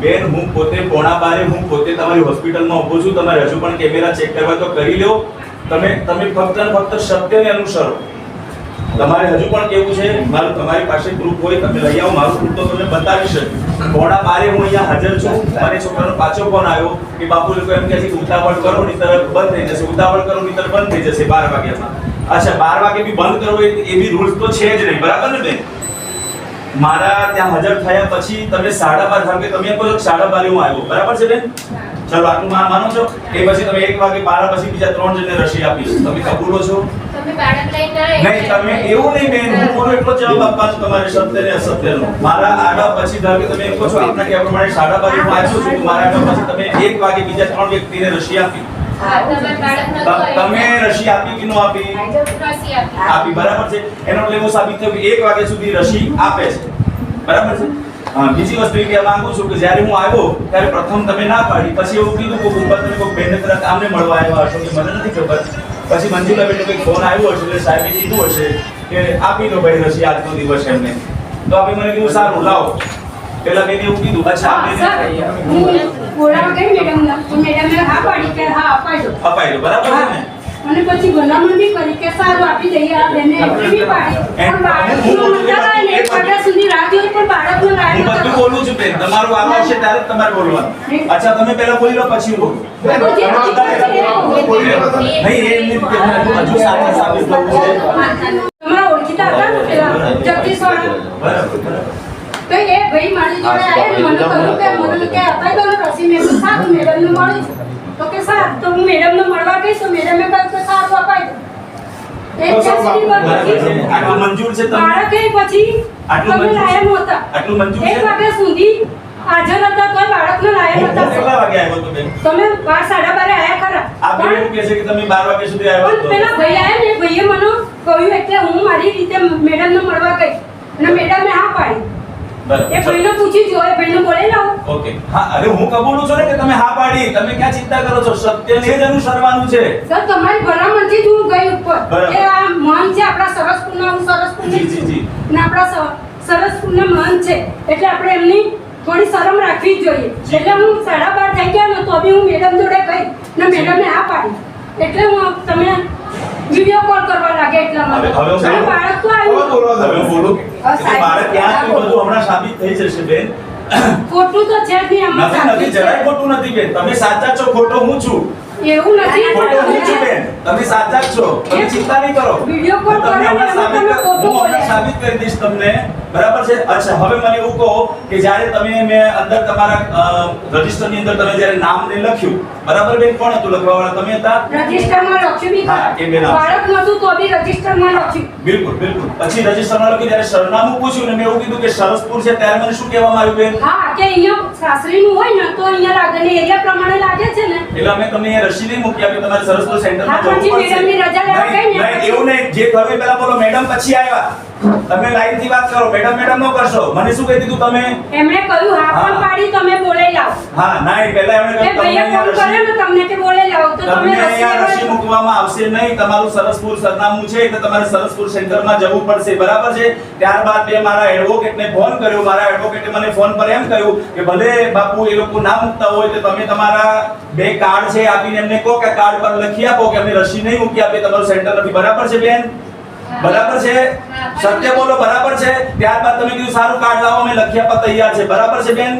બેન, હું પોતે પોણા બારે હું પોતે તમારી હોસ્પિટલમાં ઊભો છું. તમારે હજુ પણ કેમેરા ચેક કરવા તો કરી લો તમે તમે ફક્ત ને ફક્ત સત્યને અનુસરો. તમારે હજુ પણ કેવું છે? મારું, તમારી પાસે પ્રૂફ હોય, તમે લઈ આવો. મારું પ્રૂફ તો તમને બતાવી શકું. પોણા બારે હું અહીંયા હાજર છું. મારી છોકરાનો પાછો ફોન આવ્યો કે બાપુ લોકો એમ કહે છે કે ઉતાવળ કરો નીતર બંધ થઈ જશે. ઉતાવળ કરો નીતર બંધ થઈ જશે બાર વાગ્યામાં. અચ્છા, બાર વાગે બી બંધ કરવો એ એ બી રૂલ્સ તો છે જ નહીં. બરાબર ને બેન? મારા ત્યાં હાજર થયા પછી તમે સાડા બાર કે તમે એમ કહો સાડા બારે હું આવ્યો. બરાબર છે બેન? ચલો આટલું મા- માનો છો? એ પછી તમે એક વાગે બાર પછી બીજા ત્રણ જણને રસી આપી તમે કબૂલો છો? નહીં તમે એવું નહીં બેન. હું બોલું એટલો જવાબ આપવાનો તમારે સત્ય ને અસત્યનો. મારા આડા પછી ધારો તમે એમ કહો છો કહેવા પ્રમાણે સાડા બારે હું આવ્યો છું. મારા આડા પછી તમે એક વાગે બીજા ત્રણ વ્યક્તિને રસી આપી. તમે રસી આપી કે ન આપી? આપી. બરાબર છે. એનો એટલે એવું સાબિત થયું કે એક વાગ્યા સુધી રસી આપે છે. બરાબર છે? બીજી વસ્તુ એ કહેવા માંગુ છું કે જ્યારે હું આવ્યો ત્યારે પ્રથમ તમે ના પાડી. પછી એવું કીધું કે ઉપર તમે કોઈ બેનને તરત આમને મળવા આવ્યા હશો કે મને નથી ખબર. પછી મંજુલા બેનનો કંઈક ફોન આવ્યો હશે એટલે સાહેબે કીધું હશે કે આપી દો ભાઈ રસી આજનો દિવસ એમને. તો આપી મને કીધું સારું લાવો. પેલા બેને એવું કીધું અચ્છા બેને હું બોલાવવા ગઈ મેડમને. તો મેડમે હા પાડી કે હા અપાઈ દો. અપાઈ દો બરાબર છે ને? અને પછી ભલામણ બી કરી કે સારું આપી દઈએ આ બેને એટલી બી પાડી. પણ બાળકનો આવે ને એક સુધી રાહ જોઈ પણ બાળકનો હું બધું બોલું છું બેન. તમારું વારો આવશે ત્યારે તમારે બોલવાનું. અચ્છા તમે પહેલા બોલી લો પછી બોલું. છે. નહીં એ એમની હજુ છે. તમારા ઓળખીતા હતા ને પેલા? જગદીશ વાળા બરાબર. તો એ ભાઈ મારી જોડે આવ્યા ને મને કહ્યું કે મને કે અપાઈ દો ને રસી મેં સારું મેડમને મળ્યું તો કે સારું. તો હું મેડમને મળવા ગઈ તો મેડમે કહ્યું કે સારું અપાઈ દો છે છે? છે? છે હું હું કેટલા નહોતા. વાગે આવ્યો તો બેન? તમે બાર સાડા બારે આયા ખરા. આ બેન એવું કહે છે કે તમે 12 વાગ્યા સુધી આવ્યો પણ હતો પેલા ભાઈ આયા ને ભાઈએ મને કહ્યું એટલે હું મારી રીતે મેડમને મળવા ગઈ. અને મેડમે હા પાડી. એ બરાબર પૂછી જો એ ભાઈને બોલાવી લાવો. ઓકે. હા અરે હું કબૂલું છું ને કે તમે હા પાડી. તમે ક્યાં ચિંતા કરો છો? સત્યને જ અનુસરવાનું છે. સર તમારી ભલામણથી જ હું ગઈ ઉપર. બરાબર. આ મન છે આપણા સરસપુરના હું સરસપુરની જી, જી, જી. ને આપણા સ- સરસપુરના મન છે. એટલે આપણે એમની થોડી શરમ રાખવી જોઈએ. એટલે હું સાડા બાર થઈ ગયા ને તો બી હું મેડમ જોડે ગઈ ને મેડમે હા પાડી. એટલે હું તમે વીડિયો કોલ કરવા લાગે એટલા માટે. હવે-? બાળક તો આવ્યું. હવે બોલો? બાળક ક્યાં છે બધું હમણાં સાબિત થઈ જશે બેન. ખોટું તો છે જ નહીં નથી નથી જરાય ખોટું નથી બેન. તમે સાચા છો ખોટો હું છું? એવું નથી. ખોટો હું છું બેન. તમે સાચા જ છો. તમે ચિંતા નહીં કરો. વિડિયો કોલ તમને હમણાં સાબિત હું હમણાં સાબિત કરી દઈશ તમને. બરાબર છે? અચ્છા હવે મને એવું કહો કે જ્યારે તમે મેં અંદર તમારા રજિસ્ટરની અંદર તમે જ્યારે નામ ને લખ્યું બરાબર બેન કોણ હતું લખવા વાળા તમે હતા? રજિસ્ટરમાં લખ્યું બી હા, એ બેન બાળક નતું તો બી રજિસ્ટરમાં લખ્યું. બિલકુલ બિલકુલ. પછી રજિસ્ટરમાં લખ્યું ત્યારે સરનામું પૂછ્યું ને મેં એવું કીધું કે સરસપુર છે ત્યારે મને શું કહેવામાં આવ્યું બેન? હા કે અહીંયા સાસરીનું હોય ને તો અહીંયા લાગે ને એરિયા પ્રમાણે લાગે છે ને. એટલે અમે તમને અહીંયા રસી નહીં મૂકી આપી તમારે સરસપુર સેન્ટરમાં જવું પડશે. મેડમની રજા લેવા ગઈ ને એવું નહીં. જે થયું પહેલા બોલો મેડમ પછી આવ્યા. તમે લાઈનથી વાત કરો. મેડમ મેડમ નો કરશો. મને શું કહી દીધું તમે? એમણે કહ્યું હા પણ પાડી તમે બોલાઈ લાવ. હા ના એ પહેલા એમણે કહ્યું તમે ફોન કર્યો ને તમને કે બોલાઈ લાવ તો તમે અહીંયા રસી રસી મૂકવામાં આવશે નહીં. તમારું સરસપુર સરનામું છે એટલે તમારે સરસપુર સેન્ટરમાં જવું પડશે. બરાબર છે? ત્યારબાદ મેં મારા એડવોકેટને ફોન કર્યો. મારા એડવોકેટે મને ફોન પર એમ કહ્યું કે ભલે બાપુ એ લોકો ના મૂકતા હોય તો તમે તમારા બે કાર્ડ છે આપીને એમને કહો કે કાર્ડ પર લખી આપો કે અમે રસી નહીં મૂકી આપીએ તમારું સેન્ટર નથી. બરાબર છે બેન? બરાબર છે? સત્ય બોલો બરાબર છે? ત્યારબાદ તમે કીધું સારું કાર્ડ લાવો અમે લખી આપવા તૈયાર છે. બરાબર છે બેન?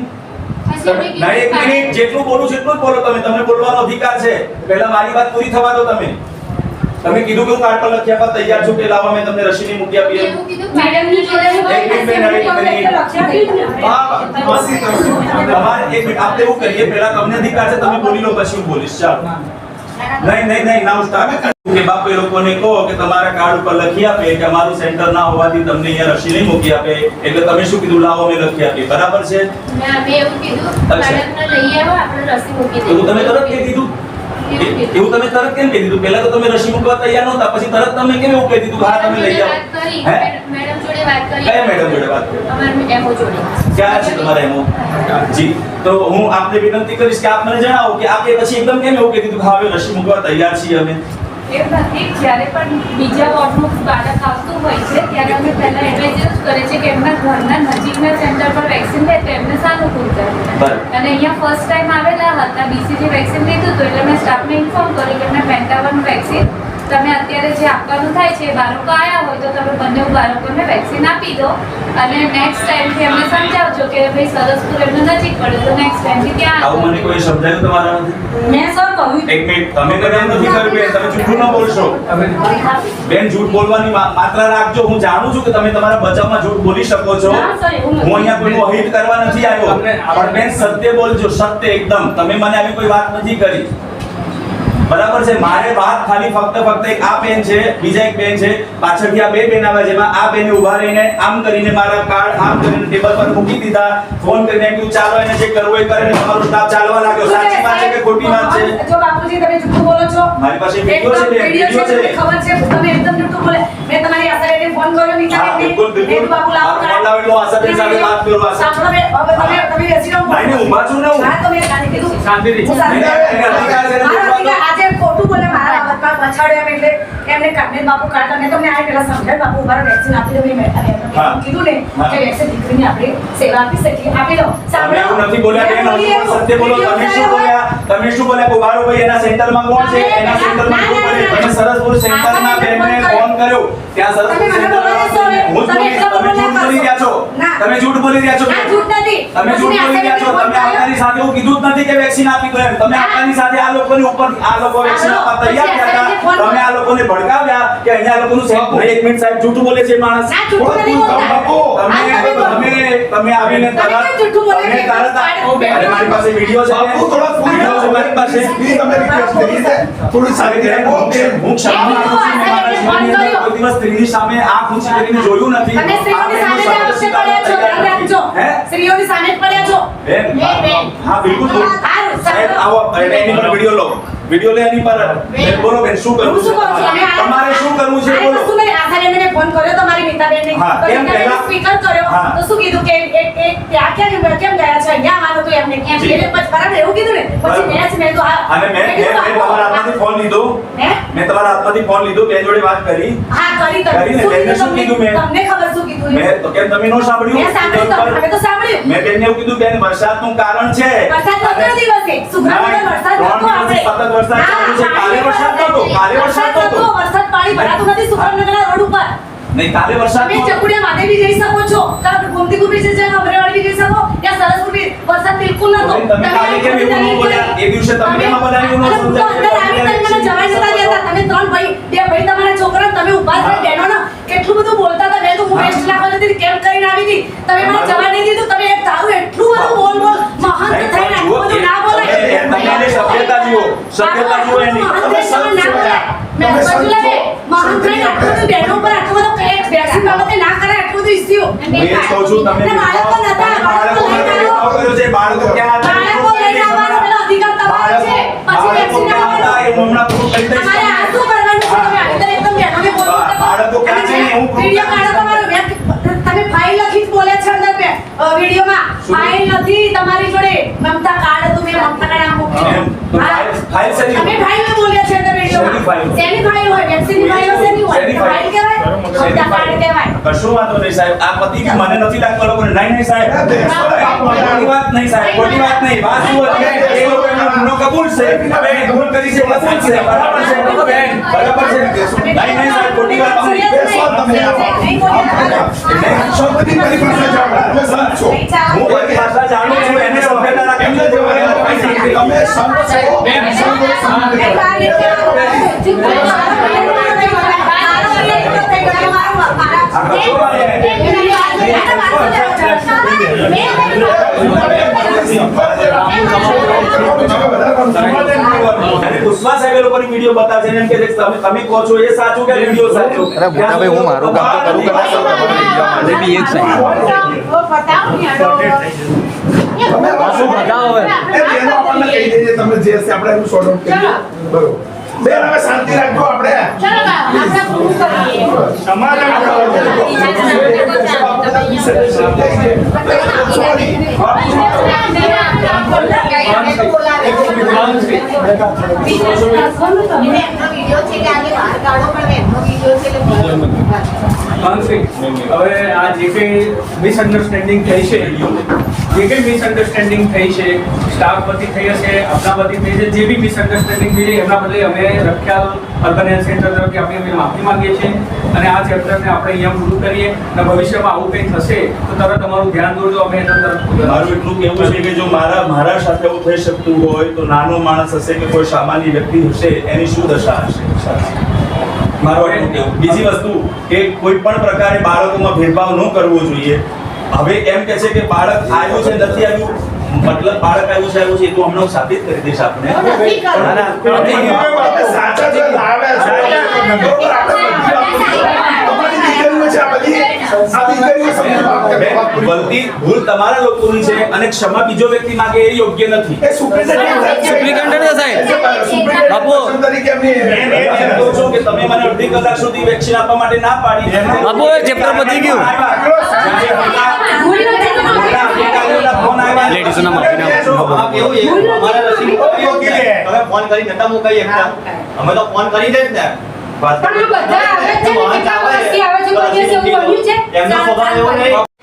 ના એક મિનિટ જેટલું બોલું છે એટલું જ બોલો તમે. તમને બોલવાનો અધિકાર છે. પહેલા મારી વાત પૂરી થવા દો તમે. તમે કીધું કે હું કાર્ડ પર લખી આપવા તૈયાર છું કે લાવો મેં તમને રસી નહીં મૂકી આપી એમ. એવું કીધું, જોડે એક મિનિટ, બેન, એક મિનિટ. લખ્યા આપી જ ને. હા, બસ. તમારે એક મિનિટ આપણે એવું કરીએ પહેલા તમને અધિકાર છે તમે બોલી લો પછી હું બોલીશ. ચાલો. નહીં નહીં નહીં નામ સ્ટાર્ટ કે બાપુ એ લોકોને કહો કે તમારા કાર્ડ ઉપર લખી આપે કે અમારું સેન્ટર ના હોવાથી તમને અહીંયા રસી નહીં મૂકી આપે. એટલે તમે શું કીધું? લાવો મેં લખી આપી બરાબર છે? ના, મેં એવું કીધું, બાળકને લઈ આવો, આપણે રસી મૂકી એવું તમે. તરત કહી દીધું? એવું કીધું. એવું તમે તરત કેમ કહી દીધું? પહેલા તો તમે રસી મૂકવા તૈયાર નહોતા પછી તરત તમે કેમ એવું કહી દીધું? હા તમે લઈ આવો. હે? જોડે વાત કરી. કયા મેડમ જોડે વાત કરી? અમારા એમઓ જોડે. ક્યાં છે તમારા એમો જી તો હું આપને વિનંતી કરીશ કે આપ મને જણાવો કે આપે પછી એકદમ કેમ એવું કહી દીધું હવે રસી મૂકવા તૈયાર છીએ અમે એ નથી જ્યારે પણ બીજા વોર્ડનું બાળક આવતું હોય છે ત્યારે અમે પહેલા એડવાઇઝ કરે છે કે એમના ઘરના નજીકના સેન્ટર પર વેક્સિન લે તો એમને સારું બરાબર. અને અહીંયા ફર્સ્ટ ટાઈમ આવેલા હતા બીસીજી વેક્સિન લીધું હતું એટલે મેં સ્ટાફને ઇન્ફોર્મ કર્યું કે પેન્ટાવન વેક્સિન તમે અત્યારે જે આપવાનું થાય છે એ બાળકો આવ્યા હોય તો તમે બંને બાળકોને વેક્સિન આપી દો. અને નેક્સ્ટ ટાઈમથી એમને સમજાવજો કે ભાઈ સરસપુર એમને નજીક પડે તો નેક્સ્ટ ટાઈમથી ત્યાં આવું મને કોઈ સમજાયું તમારા મેં સર કહ્યું એક મિનિટ તમે મને એમ નથી કહ્યું બેન તમે જૂઠું ન બોલશો. બેન જૂઠ બોલવાની માત્રા રાખજો. હું જાણું છું કે તમે તમારા બચાવમાં જૂઠ બોલી શકો છો. હું અહીંયા કોઈનું અહિત કરવા નથી આવ્યો. પણ બેન સત્ય બોલજો સત્ય એકદમ. તમે મને આવી કોઈ વાત નથી કરી. બરાબર છે. મારે વાત ખાલી ફક્ત ફક્ત એક આ પેન છે બીજા એક પેન છે. પાછળથી આ બે પેન આવ્યા જેમાં આ પેન ઊભા રહીને આમ કરીને મારા કાર્ડ આમ કરીને ટેબલ પર મૂકી દીધા. ફોન કરીને કીધું ચાલો એને જે કરવું એ કરે ને તમારો સ્ટાફ ચાલવા લાગ્યો. સાચી વાત છે કે ખોટી વાત છે? જો બાપુજી તમે જૂઠું બોલો છો. મારી પાસે વિડિયો છે વિડિયો છે. ખબર છે તમે એકદમ જૂઠું બોલે. મેં તમારી આશાને ફોન કર્યો નીચે બિલકુલ, બિલકુલ. લાવો એટલે સાથે વાત કરું, તમે બેસી રહો નહીં, નહીં, ઊભા છું ને હું. હા કીધું શાંતિથી. આજે ખોટું બોલે મારા બાબતમાં પછાડ્યા એમ એટલે એમને કાઢને બાપુ કાઢતા મેં તમને આ પેલા સમજાય બાપુ મારા વેક્સિન આપી દો મેં બેઠા હા. કીધું ને કે વેક્સિન દીકરીને આપણે સેવા આપી શકીએ. આપી દો. સાંભળો. નથી બોલ્યા બેન, એવું. સત્ય બોલો તમે શું બોલ્યા? તમે શું બોલ્યા? કે ભાઈ એના સેન્ટરમાં કોણ છે? એના સેન્ટરમાં કોણ ના, તમે સરસપુર સેન્ટરના બેનને ફોન કર્યો. ત્યાં સરસપુર તમે સેન્ટરમાં? હું તમે જૂઠ બોલી રહ્યા છો. તમે જૂઠ બોલી રહ્યા છો. તમે જૂઠ બોલી રહ્યા છો. તમે ફોન આપણી સાથે કીધું જ નથી કે વેક્સિન આપી દો એમ. તમે ના. સાથે આ લોકોની ઉપર આ લોકો વેક્સિન આપવા તૈયાર હતા તમે આ લોકોને ભડકાવ્યા કે અહીંયા લોકોનું સાહેબ એક મિનિટ સાહેબ જૂઠું બોલે છે માણસ. ના, જૂઠું નથી બોલતા. તમે તમે આવીને તરત જૂઠું બોલે છે? તરત મારી પાસે વિડિયો છે. બાપુ, થોડા ફૂલ છે મારી પાસે. પ્લીઝ તમને રિક્વેસ્ટ કરી છે. થોડી સારી રીતે હું ક્ષમા માંગુ છું. મેં મારા જીવનની અંદર કોઈ દિવસ સ્ત્રીની સામે આંખ ઊંચી કરીને જોયું નથી. તમે સ્ત્રીઓની સામે જ પડ્યા છો ધ્યાન રાખજો. હે? સ્ત્રીઓની સામે જ પડ્યા છો. બેન, બેન, બેન. હા બિલકુલ સાહેબ આવો એની પર વિડિયો લો. વિડિયો લે એની પર. બેન, બોલો બેન શું કરવું છું? તમારે શું કરવું છે? બોલો. શું મેં આખરે મને ફોન કર્યો તમારી નીતાબેનને. હા, તો કેમ પહેલા? સ્પીકર કર્યો. તો શું કીધું કે એક એક ત્યાં કેમ કેમ ગયા છે? અહીંયા માનો તો એમને કેમ એટલે પછી બરાબર એવું કીધું ને? પછી મેં મેં તો આ અને મેં મેં તમારા હાથમાંથી ફોન લીધો. મેં તમારા હાથમાંથી ફોન લીધો બે જોડે વાત કરી. હા કરી કરી શું શું કીધું મેં? તમને ખબર શું કીધું મેં તો કેમ તમે નો સાંભળ્યું? મેં સાંભળ્યું તમે તો સાંભળ્યું. મેં બેનને એવું કીધું બેન વરસાદનું કારણ છે. વરસાદ નહોતો દિવસ છે? વરસાદ ત્રણ નહોતો આપણે દિવસથી સતત વરસાદ ચાલુ છે. કાલે વરસાદ નતો કાલે વરસાદ નતો. વરસાદ પાણી ભરાતું નથી સુગંધનગરના રોડ ઉપર. નહીં કાલે વરસાદ તમે ચકુડિયા માટે બી જઈ શકો છો. તમે ગોમતીપુર બી જઈ શકો અમરેવાડ બી જઈ શકો ત્યાં સરસપુર બી વરસાદ બિલકુલ નતો. તમે કાલે કેમ એવું ન બોલ્યા? એ દિવસે તમે કેમ એવું ન સમજાવ્યું? અંદર આવી તમે મને જતા ગયા તમે ત્રણ ભાઈ બે ભાઈ તમારા છોકરા તમે ઊભા થઈને બહેનો કેટલું બધું બોલતા હતા. મેં તો હું વેસ્ટ લાખો નથી કેમ કરીને આવી હતી. તમે મને જવા નહીં દીધું તમે એક તારું એટલું બધું બોલ બોલ મહંત નહીં, થઈને પણ જુઓ આટલું બધું ના બોલાય તમે- તમે એની સભ્યતા જુઓ. સભ્યતા જુઓ એની. મહંત તમે થઈને ના સંત છો બોલાય. મેં તમે બાજુ સંત લાવે. છો. મહંત બહેનો પર આટલું બધું કહે, વેક્સિન બાબતે ના કરાય આટલું બધું. હું એ કહું છું તમે બાળકો નતા, બાળકો લઈને ભેદભાવ છે. બાળકો ક્યાં હતા? બાળકો લઈને આવવાનો પેલો અધિકાર તમારો છે. પછી વેક્સિન આવવાનો. એ હમણાં પૂરું કરી દઈશ તમારે આ શું કરવાનું છે? તમે અંદર એકદમ બેનો ને બોલો બાળકો ક્યાં છે હું વીડિયો કાઢો તમારો. તમે ફાઇલ લખી જ બોલે છે અંદર બે વિડિયોમાં? ફાઇલ નથી તમારી જોડે મમતા કાર્ડ હતું મેં મમતા કાર્ડ આમ મૂકી ફાઇલ- ફાઇલ સરી તમે ફાઇલ બોલ્યા છે કશો વાંધો નહીં સાહેબ આ પતિ કે મને નથી લાગતો લોકોને નહીં નહીં સાહેબ ખોટી વાત નહીં સાહેબ ખોટી વાત નહીં વાત એમનો ગુનો કબૂલ છે હવે ભૂલ કરી છે કબૂલ છે બરાબર છે બેન બરાબર છે નહીં નહીં સાહેબ ખોટી વાત નહીં બેસો તમે મારી પાસે જાઓ તમે સંત છો હું બધી ભાષા જાણું છું એને સભ્યતા રાખી છે તમે સંત છો બેન, સંત છો. અને પુષ્પા સાહેબ એ લોકોની વીડિયો બતાવશે ને એમ કે તમે તમે કહો છો એ સાચું કે વીડિયો સાચો અરે મોટા ભાઈ હું મારું કામ તો કરું કે ના કરું તમારે મને બી એ જ તમે શું બતાવો હવે? એ બેનો આપણને કહી દેજે તમે જે હશે આપણે એનું સોર્ટ આઉટ કરીએ બરોબર બેન હવે શાંતિ રાખજો આપણે માનસિક હવે આ જે કઈ મિસઅન્ડરસ્ટેન્ડિંગ થઈ છે જે કંઈ મિસઅન્ડરસ્ટેન્ડિંગ થઈ છે સ્ટાફ પરથી થઈ હશે આપણા પરથી થઈ છે જે બી મિસઅન્ડરસ્ટેન્ડિંગ થઈ છે એમના બદલે અમે રખ્યાલ અર્બન હેલ્થ સેન્ટર તરફથી આપણે અમે માફી માંગીએ છીએ. અને આ ચેપ્ટરને આપણે અહીંયા પૂરું કરીએ. અને ભવિષ્યમાં આવું કંઈ થશે, તો તરત તમારું ધ્યાન દોરજો, અમે એના તરફ મારું એટલું કહેવું છે કે જો મારા મારા સાથે એવું થઈ શકતું હોય, તો નાનો માણસ હશે કે કોઈ સામાન્ય વ્યક્તિ હશે, એની શું દશા હશે? મારો એટલું કહેવું. બીજી વસ્તુ કે કોઈ પણ પ્રકારે બાળકોમાં ભેદભાવ ન કરવો જોઈએ. હવે એમ કે છે કે બાળક આવ્યું છે નથી આવ્યું મતલબ બાળક આવ્યું છે આવ્યું છે એ તો હમણાં સાબિત કરી દઈશ આપને આપણે સાચા છે છે. ગલતી ભૂલ તમારા લોકોની છે અને ક્ષમા બીજો વ્યક્તિ માંગે એ યોગ્ય નથી એ સાહેબ છે. સુપ્રિન્ટેન્ડન્ટ સાહેબ. સુપ્રિન્ટેન્ડન્ટ બાપુ. તરીકે એમની મેં એમ કહું છું કે તમે મને અડધી કલાક સુધી વેક્સિન આપવા માટે ના પાડી બાપુ, એ chapter પતી ગયું. ભૂલ નથી તમારી. ફોન આવ્યા લેડીઝોના માફીના આ કેવું છે? અમારા રસી તમે ફોન કરી નતા મુકાઈ એકતા અમે તો ફોન કરી દે ને પણ બધા આવે છે ને, કેટલા વર્ષથી આવે છે, કોઈ દિવસ એવું બન્યું છે? એમનો સ્વભાવ એવો નહીં.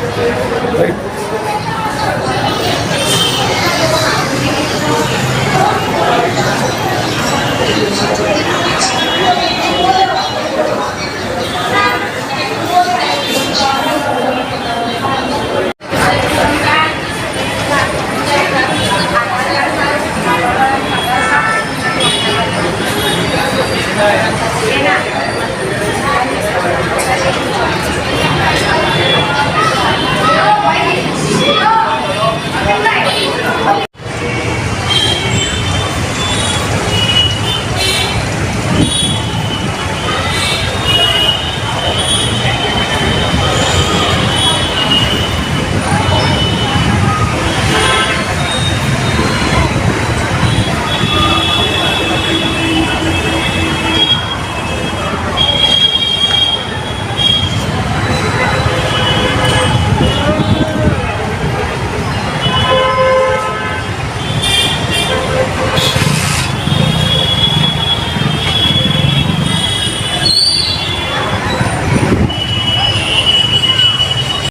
Right?